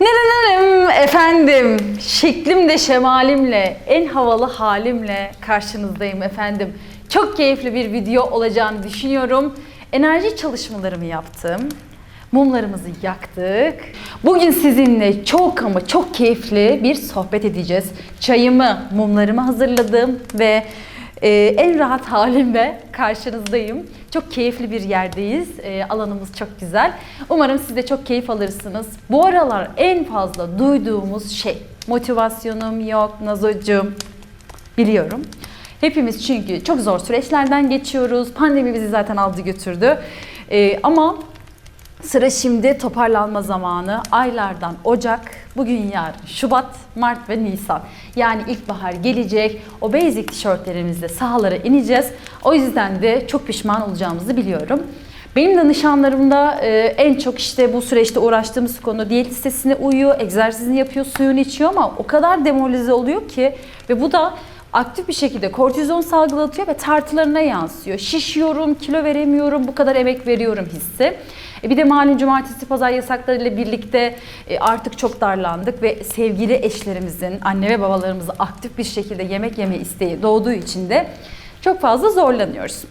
Nerenerim efendim. Şeklimle, şemalimle, en havalı halimle karşınızdayım efendim. Çok keyifli bir video olacağını düşünüyorum. Enerji çalışmalarımı yaptım. Mumlarımızı yaktık. Bugün sizinle çok ama çok keyifli bir sohbet edeceğiz. Çayımı, mumlarımı hazırladım ve e, en rahat halimle karşınızdayım. Çok keyifli bir yerdeyiz. E, alanımız çok güzel. Umarım siz de çok keyif alırsınız. Bu aralar en fazla duyduğumuz şey motivasyonum yok, nazocuğum biliyorum. Hepimiz çünkü çok zor süreçlerden geçiyoruz. Pandemi bizi zaten aldı götürdü. E, ama Sıra şimdi toparlanma zamanı. Aylardan Ocak, bugün yarın Şubat, Mart ve Nisan. Yani ilkbahar gelecek. O basic tişörtlerimizle sahalara ineceğiz. O yüzden de çok pişman olacağımızı biliyorum. Benim danışanlarımda e, en çok işte bu süreçte uğraştığımız konu diyet listesine uyuyor, egzersizini yapıyor, suyunu içiyor ama o kadar demoralize oluyor ki ve bu da aktif bir şekilde kortizon salgılatıyor ve tartılarına yansıyor. Şişiyorum, kilo veremiyorum, bu kadar emek veriyorum hissi. E bir de malum cumartesi pazar yasaklarıyla birlikte e, artık çok darlandık ve sevgili eşlerimizin, anne ve babalarımızın aktif bir şekilde yemek yeme isteği doğduğu için de çok fazla zorlanıyoruz.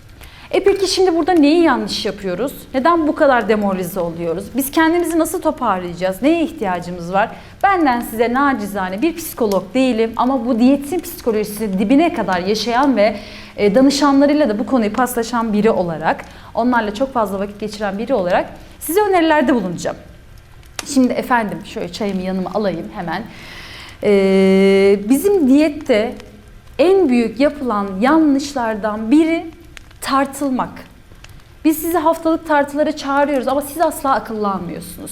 E peki şimdi burada neyi yanlış yapıyoruz? Neden bu kadar demoralize oluyoruz? Biz kendimizi nasıl toparlayacağız? Neye ihtiyacımız var? Benden size nacizane bir psikolog değilim ama bu diyetin psikolojisini dibine kadar yaşayan ve e, danışanlarıyla da bu konuyu paslaşan biri olarak, onlarla çok fazla vakit geçiren biri olarak size önerilerde bulunacağım. Şimdi efendim şöyle çayımı yanıma alayım hemen. Ee, bizim diyette en büyük yapılan yanlışlardan biri tartılmak. Biz sizi haftalık tartılara çağırıyoruz ama siz asla akıllanmıyorsunuz.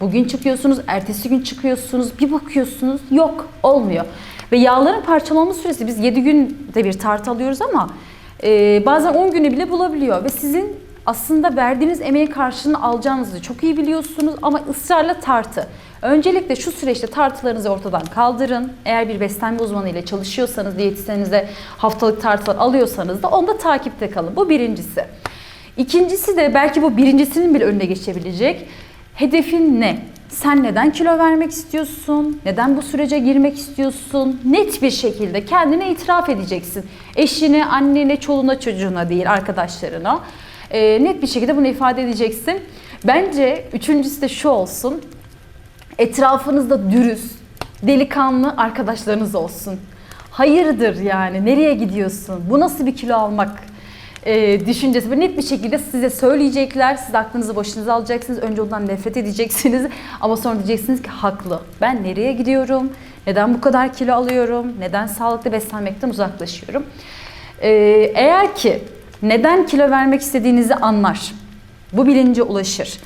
Bugün çıkıyorsunuz, ertesi gün çıkıyorsunuz, bir bakıyorsunuz yok olmuyor. Ve yağların parçalanma süresi biz 7 günde bir tartı alıyoruz ama e, bazen 10 günü bile bulabiliyor. Ve sizin aslında verdiğiniz emeğin karşılığını alacağınızı çok iyi biliyorsunuz ama ısrarla tartı. Öncelikle şu süreçte tartılarınızı ortadan kaldırın. Eğer bir beslenme uzmanı ile çalışıyorsanız, diyetisyenize haftalık tartılar alıyorsanız da onda takipte kalın. Bu birincisi. İkincisi de belki bu birincisinin bile önüne geçebilecek. Hedefin ne? Sen neden kilo vermek istiyorsun? Neden bu sürece girmek istiyorsun? Net bir şekilde kendine itiraf edeceksin. Eşine, annene, çoluğuna, çocuğuna değil, arkadaşlarına. Ee, net bir şekilde bunu ifade edeceksin. Bence üçüncüsü de şu olsun. Etrafınızda dürüst, delikanlı arkadaşlarınız olsun. Hayırdır yani? Nereye gidiyorsun? Bu nasıl bir kilo almak? e, düşüncesi ve net bir şekilde size söyleyecekler. Siz aklınızı başınıza alacaksınız. Önce ondan nefret edeceksiniz. Ama sonra diyeceksiniz ki haklı. Ben nereye gidiyorum? Neden bu kadar kilo alıyorum? Neden sağlıklı beslenmekten uzaklaşıyorum? E, eğer ki neden kilo vermek istediğinizi anlar. Bu bilince ulaşır.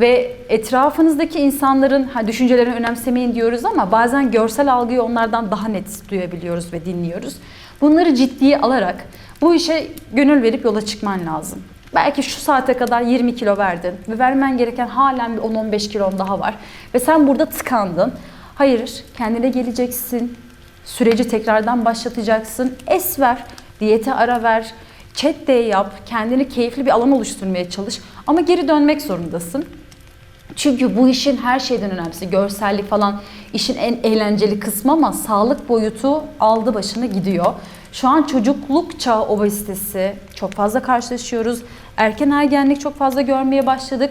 Ve etrafınızdaki insanların ha, düşüncelerini önemsemeyin diyoruz ama bazen görsel algıyı onlardan daha net duyabiliyoruz ve dinliyoruz. Bunları ciddiye alarak bu işe gönül verip yola çıkman lazım. Belki şu saate kadar 20 kilo verdin ve vermen gereken halen bir 10-15 kilon daha var. Ve sen burada tıkandın. Hayır, kendine geleceksin. Süreci tekrardan başlatacaksın. Es ver, diyete ara ver, chat day yap, kendini keyifli bir alan oluşturmaya çalış. Ama geri dönmek zorundasın. Çünkü bu işin her şeyden önemlisi görsellik falan işin en eğlenceli kısmı ama sağlık boyutu aldı başını gidiyor. Şu an çocukluk çağı obezitesi çok fazla karşılaşıyoruz. Erken ergenlik çok fazla görmeye başladık.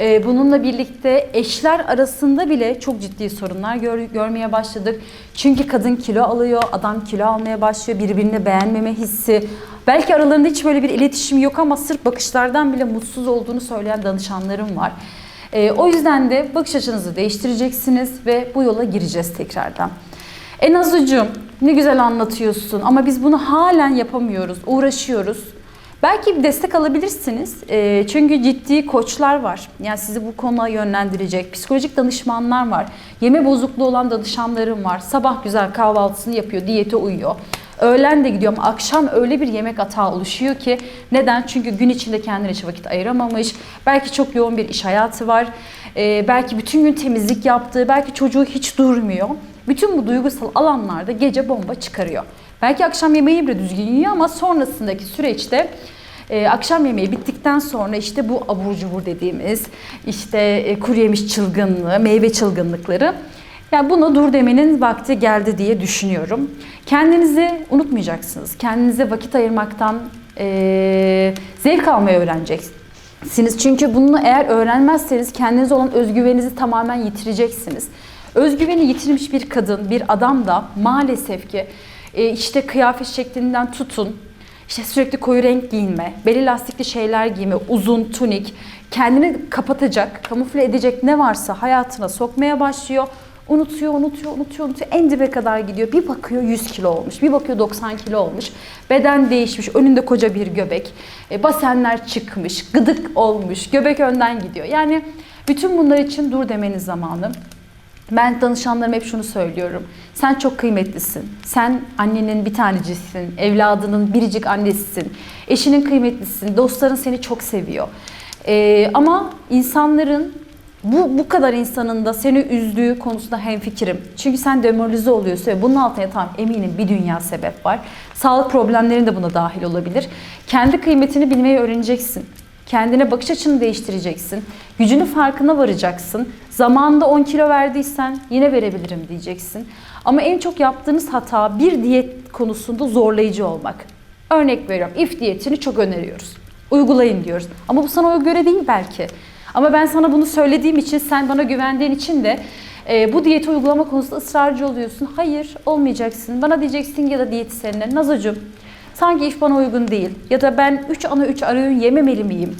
Ee, bununla birlikte eşler arasında bile çok ciddi sorunlar gör, görmeye başladık. Çünkü kadın kilo alıyor, adam kilo almaya başlıyor, birbirini beğenmeme hissi. Belki aralarında hiç böyle bir iletişim yok ama sırf bakışlardan bile mutsuz olduğunu söyleyen danışanlarım var. Ee, o yüzden de bakış açınızı değiştireceksiniz ve bu yola gireceğiz tekrardan. En azucum ne güzel anlatıyorsun ama biz bunu halen yapamıyoruz, uğraşıyoruz. Belki bir destek alabilirsiniz. Ee, çünkü ciddi koçlar var. Yani sizi bu konuya yönlendirecek. Psikolojik danışmanlar var. Yeme bozukluğu olan danışanlarım var. Sabah güzel kahvaltısını yapıyor, diyete uyuyor. Öğlen de gidiyor ama akşam öyle bir yemek atağı oluşuyor ki neden? Çünkü gün içinde kendine hiç vakit ayıramamış. Belki çok yoğun bir iş hayatı var. Ee, belki bütün gün temizlik yaptığı, belki çocuğu hiç durmuyor. Bütün bu duygusal alanlarda gece bomba çıkarıyor. Belki akşam yemeği bile düzgün yiyor ama sonrasındaki süreçte Ee, akşam yemeği bittikten sonra işte bu abur cubur dediğimiz işte e, kuru yemiş çılgınlığı, meyve çılgınlıkları. Yani buna dur demenin vakti geldi diye düşünüyorum. Kendinizi unutmayacaksınız. Kendinize vakit ayırmaktan e, zevk almayı öğreneceksiniz. Çünkü bunu eğer öğrenmezseniz kendinize olan özgüveninizi tamamen yitireceksiniz. Özgüveni yitirmiş bir kadın, bir adam da maalesef ki e, işte kıyafet şeklinden tutun, işte sürekli koyu renk giyinme, beli lastikli şeyler giyme, uzun tunik, kendini kapatacak, kamufle edecek ne varsa hayatına sokmaya başlıyor. Unutuyor, unutuyor, unutuyor, unutuyor. En dibe kadar gidiyor. Bir bakıyor 100 kilo olmuş, bir bakıyor 90 kilo olmuş. Beden değişmiş, önünde koca bir göbek. E, basenler çıkmış, gıdık olmuş, göbek önden gidiyor. Yani bütün bunlar için dur demeniz zamanı. Ben danışanlarıma hep şunu söylüyorum. Sen çok kıymetlisin. Sen annenin bir tanecisin, evladının biricik annesisin. Eşinin kıymetlisin, dostların seni çok seviyor. Ee, ama insanların bu, bu kadar insanın da seni üzdüğü konusunda hemfikirim. Çünkü sen demoralize oluyorsun ve bunun altına yatan eminim bir dünya sebep var. Sağlık problemlerin de buna dahil olabilir. Kendi kıymetini bilmeyi öğreneceksin. Kendine bakış açını değiştireceksin. Gücünün farkına varacaksın. Zamanında 10 kilo verdiysen yine verebilirim diyeceksin. Ama en çok yaptığınız hata bir diyet konusunda zorlayıcı olmak. Örnek veriyorum if diyetini çok öneriyoruz. Uygulayın diyoruz. Ama bu sana göre değil belki. Ama ben sana bunu söylediğim için sen bana güvendiğin için de e, bu diyeti uygulama konusunda ısrarcı oluyorsun. Hayır olmayacaksın. Bana diyeceksin ya da diyetisyenine Nazocuğum sanki if bana uygun değil. Ya da ben 3 ana 3 ara öğün yememeli miyim?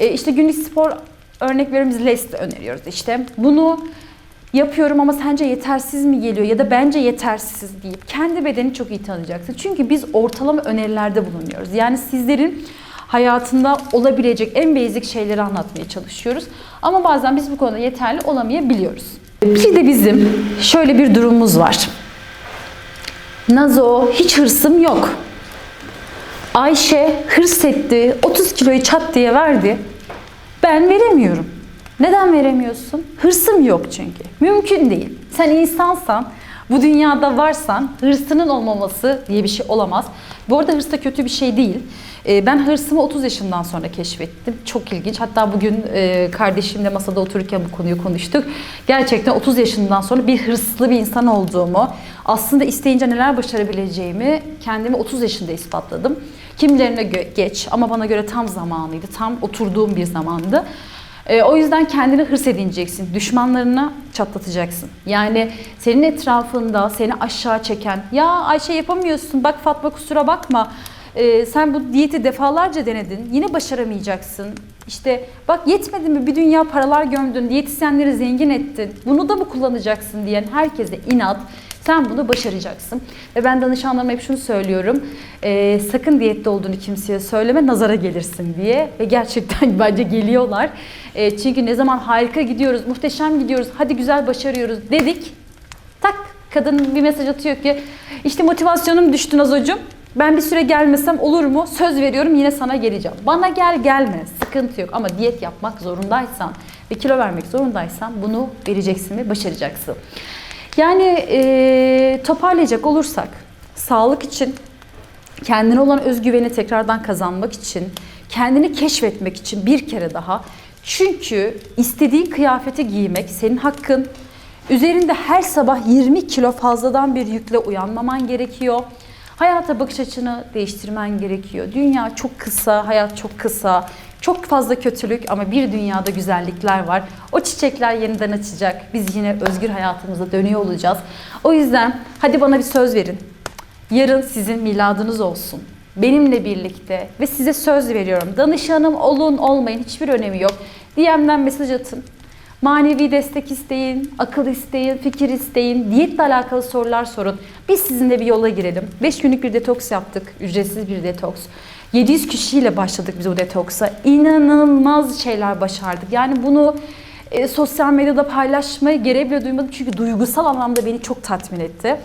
E, işte günlük spor örnek veriyoruz list öneriyoruz işte. Bunu yapıyorum ama sence yetersiz mi geliyor ya da bence yetersiz deyip kendi bedeni çok iyi tanıyacaksın. Çünkü biz ortalama önerilerde bulunuyoruz. Yani sizlerin hayatında olabilecek en basic şeyleri anlatmaya çalışıyoruz. Ama bazen biz bu konuda yeterli olamayabiliyoruz. Bir de bizim şöyle bir durumumuz var. Nazo hiç hırsım yok. Ayşe hırs etti, 30 kiloyu çat diye verdi. Ben veremiyorum. Neden veremiyorsun? Hırsım yok çünkü. Mümkün değil. Sen insansan, bu dünyada varsan hırsının olmaması diye bir şey olamaz. Bu arada hırs da kötü bir şey değil. Ee, Ben hırsımı 30 yaşından sonra keşfettim. Çok ilginç. Hatta bugün e, kardeşimle masada otururken bu konuyu konuştuk. Gerçekten 30 yaşından sonra bir hırslı bir insan olduğumu, aslında isteyince neler başarabileceğimi kendime 30 yaşında ispatladım. Kimilerine gö- geç ama bana göre tam zamanıydı. Tam oturduğum bir zamandı. E, o yüzden kendini hırs edineceksin. Düşmanlarına çatlatacaksın. Yani senin etrafında seni aşağı çeken, ya Ayşe yapamıyorsun, bak Fatma kusura bakma. E, sen bu diyeti defalarca denedin, yine başaramayacaksın. İşte bak yetmedi mi bir dünya paralar gömdün, diyetisyenleri zengin ettin. Bunu da mı kullanacaksın diyen herkese inat. Sen bunu başaracaksın. Ve ben danışanlarıma hep şunu söylüyorum. e, sakın diyette olduğunu kimseye söyleme, nazara gelirsin diye. Ve gerçekten bence geliyorlar. E, çünkü ne zaman harika gidiyoruz, muhteşem gidiyoruz, hadi güzel başarıyoruz dedik. Tak kadın bir mesaj atıyor ki işte motivasyonum düştü Nazocuğum. Ben bir süre gelmesem olur mu? Söz veriyorum yine sana geleceğim. Bana gel gelme sıkıntı yok ama diyet yapmak zorundaysan ve kilo vermek zorundaysan bunu vereceksin ve başaracaksın. Yani e, toparlayacak olursak sağlık için kendine olan özgüveni tekrardan kazanmak için, kendini keşfetmek için bir kere daha. Çünkü istediğin kıyafeti giymek senin hakkın. Üzerinde her sabah 20 kilo fazladan bir yükle uyanmaman gerekiyor. Hayata bakış açını değiştirmen gerekiyor. Dünya çok kısa, hayat çok kısa. Çok fazla kötülük ama bir dünyada güzellikler var. O çiçekler yeniden açacak. Biz yine özgür hayatımıza dönüyor olacağız. O yüzden hadi bana bir söz verin. Yarın sizin miladınız olsun. Benimle birlikte ve size söz veriyorum. Danışanım olun olmayın hiçbir önemi yok. DM'den mesaj atın. Manevi destek isteyin, akıl isteyin, fikir isteyin, diyetle alakalı sorular sorun. Biz sizinle bir yola girelim. 5 günlük bir detoks yaptık, ücretsiz bir detoks. 700 kişiyle başladık biz bu detoksa. İnanılmaz şeyler başardık. Yani bunu e, sosyal medyada paylaşmayı gereği bile duymadım çünkü duygusal anlamda beni çok tatmin etti.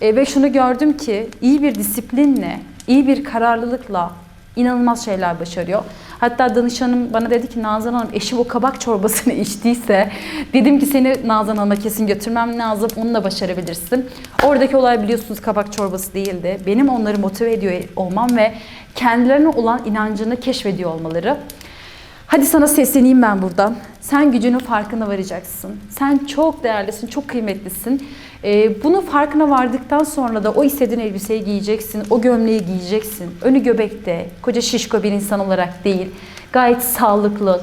E, ve şunu gördüm ki iyi bir disiplinle, iyi bir kararlılıkla inanılmaz şeyler başarıyor. Hatta danışanım bana dedi ki Nazan Hanım eşim o kabak çorbasını içtiyse dedim ki seni Nazan Hanım'a kesin götürmem lazım. Onunla başarabilirsin. Oradaki olay biliyorsunuz kabak çorbası değildi. Benim onları motive ediyor olmam ve kendilerine olan inancını keşfediyor olmaları. Hadi sana sesleneyim ben buradan. Sen gücünün farkına varacaksın. Sen çok değerlisin, çok kıymetlisin. Ee, bunun farkına vardıktan sonra da o istediğin elbiseyi giyeceksin, o gömleği giyeceksin. Önü göbekte, koca şişko bir insan olarak değil. Gayet sağlıklı,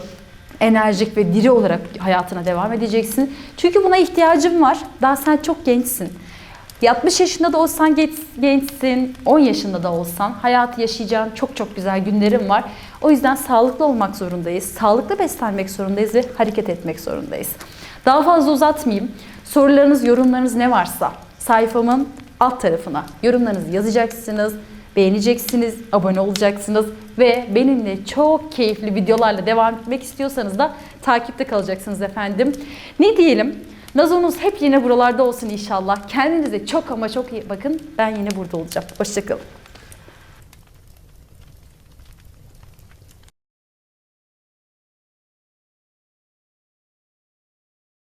enerjik ve diri olarak hayatına devam edeceksin. Çünkü buna ihtiyacın var. Daha sen çok gençsin. 60 yaşında da olsan genç, gençsin, 10 yaşında da olsan hayatı yaşayacağın çok çok güzel günlerin var. O yüzden sağlıklı olmak zorundayız, sağlıklı beslenmek zorundayız ve hareket etmek zorundayız. Daha fazla uzatmayayım. Sorularınız, yorumlarınız ne varsa sayfamın alt tarafına yorumlarınızı yazacaksınız, beğeneceksiniz, abone olacaksınız ve benimle çok keyifli videolarla devam etmek istiyorsanız da takipte kalacaksınız efendim. Ne diyelim? Nazonuz hep yine buralarda olsun inşallah. Kendinize çok ama çok iyi bakın. Ben yine burada olacağım. Hoşçakalın.